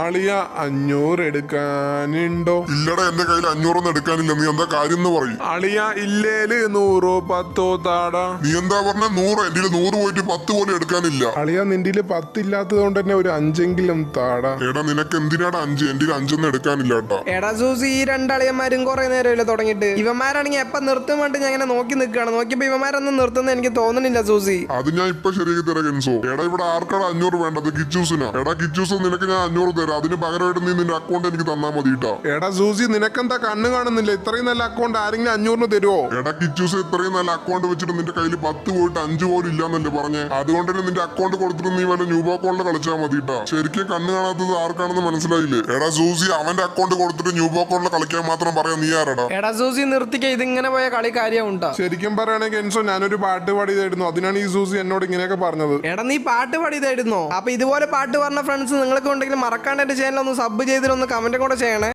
അളിയ അഞ്ഞൂറ് എടുക്കാനുണ്ടോ? ഇല്ലടാ എന്റെ കയ്യിൽ അഞ്ഞൂറൊന്നും എടുക്കാനില്ല. നീ എന്താ കാര്യം എന്ന് പറയും. അളിയ ഇല്ലേൽ നൂറോ പത്തോ താടാ? നീ എന്താ പറഞ്ഞ? നൂറ്. എന്റെ നൂറ് പോയിട്ട് പത്ത് പോലും എടുക്കാനില്ല. അളിയ നിന്റെ പത്തില്ലാത്തത് കൊണ്ട് തന്നെ ഒരു അഞ്ചെങ്കിലും താടാ. എടാ നിനക്ക് എന്തിനാടാ അഞ്ച്? എന്റെ അഞ്ചൊന്നും എടുക്കാനില്ല കേട്ടോ. എടാ സൂസി ഈ രണ്ടളിയന്മാരും കുറെ നേരമല്ലേ തുടങ്ങിയിട്ട്? ഇവന്മാരാണെങ്കിൽ എപ്പം നിർത്തും വേണ്ടി ഞാൻ ഇങ്ങനെ നോക്കി നിൽക്കുകയാണ്. നോക്കിയപ്പോ ഇവന്മാരൊന്നും നിർത്തുന്ന എനിക്ക് തോന്നുന്നില്ല സൂസി. അത് ഞാൻ ഇപ്പൊ ശരിയാക്കി തരാം കെൻസോ. എടാ ഇവിടെ ആർക്കാണ് അഞ്ഞൂറ് വേണ്ടത്? കിച്ചൂസിനാ. എടാ കിച്ചൂസ് നിനക്ക് ഞാൻ അഞ്ഞൂറ് തരാം. അതിന് പകരമായിട്ട് നീ നിന്റെ അക്കൗണ്ട് എനിക്ക് തന്നാൽ മതി കേട്ടോ എടാ സൂസി നിനക്കെന്താ കണ്ണ് കാണുന്നില്ല? ഇത്രയും നല്ല അക്കൗണ്ട് ആരെങ്കിലും അഞ്ഞൂറിന് തരുമോ എടാ കിച്ചൂസ് ഇത്രയും നല്ല അക്കൗണ്ട് വെച്ചിട്ട് നിന്റെ കയ്യിൽ പത്ത് പോയിട്ട് അഞ്ച് പോലും ഇല്ലാന്നല്ലേ പറഞ്ഞേ? അതുകൊണ്ട് തന്നെ നിന്റെ അക്കൗണ്ട് കൊടുത്തിട്ട് നീ വല്ല ന്യൂബോ അക്കൗണ്ട് കളിച്ചാൽ മതി കേട്ടോ ശരിക്കും കണ്ണ് കാണാത്തത് ആർക്കാണെന്ന് മനസ്സിലായില്ലേ? എടാ സൂസി അവന്റെ അക്കൗണ്ട് കൊടുത്തിട്ട് ന്യൂബോ അക്കൗണ്ടിൽ കളിക്കാൻ മാത്രം പറയാം നീ ആരടാ? എടാ സൂസി നിർത്തിക്ക ഇതിങ്ങനെ പോയ കളി കാര്യമുണ്ടോ ശരിക്കും പറയുകയാണെങ്കിൽ എൻസോ ഞാനൊരു പാട്ട് പാടിയതായിരുന്നു. അതിനാണ് ഈ സൂസി എന്നോട് ഇങ്ങനെയൊക്കെ പറഞ്ഞത്. എടാ നീ പാട്ട് പാടിയതായിരുന്നോ. അപ്പൊ ഇതുപോലെ പാട്ട് പറഞ്ഞ ഫ്രണ്ട്സ് നിങ്ങൾക്ക് ഉണ്ടെങ്കിൽ മറക്കാണ്ട് എന്റെ ചാനൽ ഒന്ന് സബ് ചെയ്തിട്ടൊന്ന് കമന്റും കൂടെ ചെയ്യണേ.